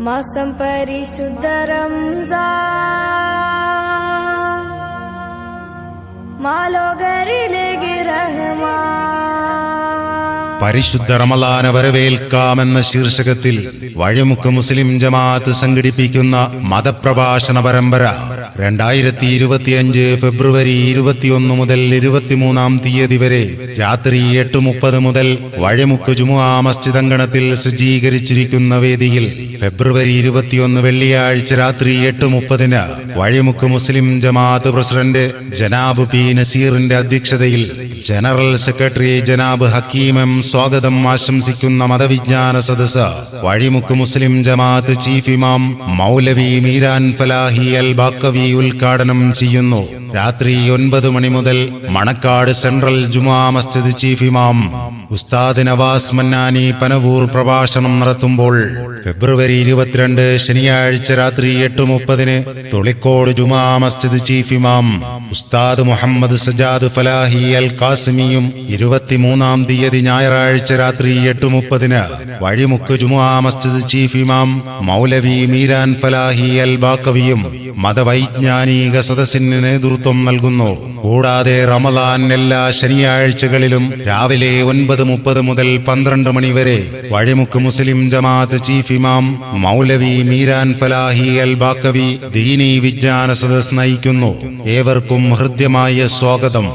മാസം പരിശുദ്ധ പരിശുദ്ധ റമലാന വരവേൽക്കാമെന്ന ശീർഷകത്തിൽ വഴിമുക്ക് മുസ്ലിം ജമാഅത്ത് സംഘടിപ്പിക്കുന്ന മതപ്രഭാഷണ പരമ്പര രണ്ടായിരത്തി ഇരുപത്തിയഞ്ച് ഫെബ്രുവരി ഇരുപത്തിയൊന്ന് മുതൽ ഇരുപത്തിമൂന്നാം തീയതി വരെ രാത്രി എട്ട് മുപ്പത് മുതൽ വഴിമുക്ക് ജുമുആ മസ്ജിദ് അങ്കണത്തിൽ സജ്ജീകരിച്ചിരിക്കുന്ന വേദിയിൽ ഫെബ്രുവരി ഇരുപത്തിയൊന്ന് വെള്ളിയാഴ്ച രാത്രി എട്ട് മുപ്പതിന് വഴിമുക്ക് മുസ്ലിം ജമാഅത്ത് പ്രസിഡന്റ് ജനാബ് പി നസീറിന്റെ അധ്യക്ഷതയിൽ ജനറൽ സെക്രട്ടറി ജനാബ് ഹക്കീം എം സ്വാഗതം ആശംസിക്കുന്ന മതവിജ്ഞാന സദസ് വഴിമുക്ക് മുസ്ലിം ജമാഅത്ത് ചീഫ് ഇമാം മൗലവി മീരാൻ ഫലാഹി അൽ ബാക്കവി ഉദ്ഘാടനം ചെയ്യുന്നു. രാത്രി ഒൻപത് മണി മുതൽ മണക്കാട് സെൻട്രൽ ജുമാ മസ്ജിദ് ചീഫ് ഇമാം ഉസ്താദ് നവാസ് മന്നാനി പനവൂർ പ്രഭാഷണം നടത്തുമ്പോൾ ഫെബ്രുവരി ഇരുപത്തിരണ്ട് ശനിയാഴ്ച രാത്രി എട്ട് മുപ്പതിന് തൊളിക്കോട് ജുമാ മസ്ജിദ് ചീഫ് ഇമാം ഉസ്താദ് മുഹമ്മദ് സജാദ് ഫലാഹി അൽ കാസിമിയും ഇരുപത്തിമൂന്നാം തീയതി ഞായറാഴ്ച രാത്രി എട്ട് മുപ്പതിന് വഴിമുക്ക് ജുമാ മസ്ജിദ് ചീഫ് ഇമാം മൗലവി മീരാൻ ഫലാഹി അൽ ബാക്കവിയും മതവൈജ്ഞാനിക സദസ്സിന് നേതൃത്വം നൽകുന്നു. കൂടാതെ റമദാൻ എല്ലാ ശനിയാഴ്ചകളിലും രാവിലെ ഒൻപത് മുപ്പത് മുതൽ പന്ത്രണ്ട് മണി വരെ വഴിമുക്ക് മുസ്ലിം ജമാഅത്ത് ചീഫ് ഇമാം മൗലവി മീരാൻ ഫലാഹി അൽ ബാക്കവി ദീനി വിജ്ഞാന സദസ് നയിക്കുന്നു. ഏവർക്കും ഹൃദ്യമായ സ്വാഗതം.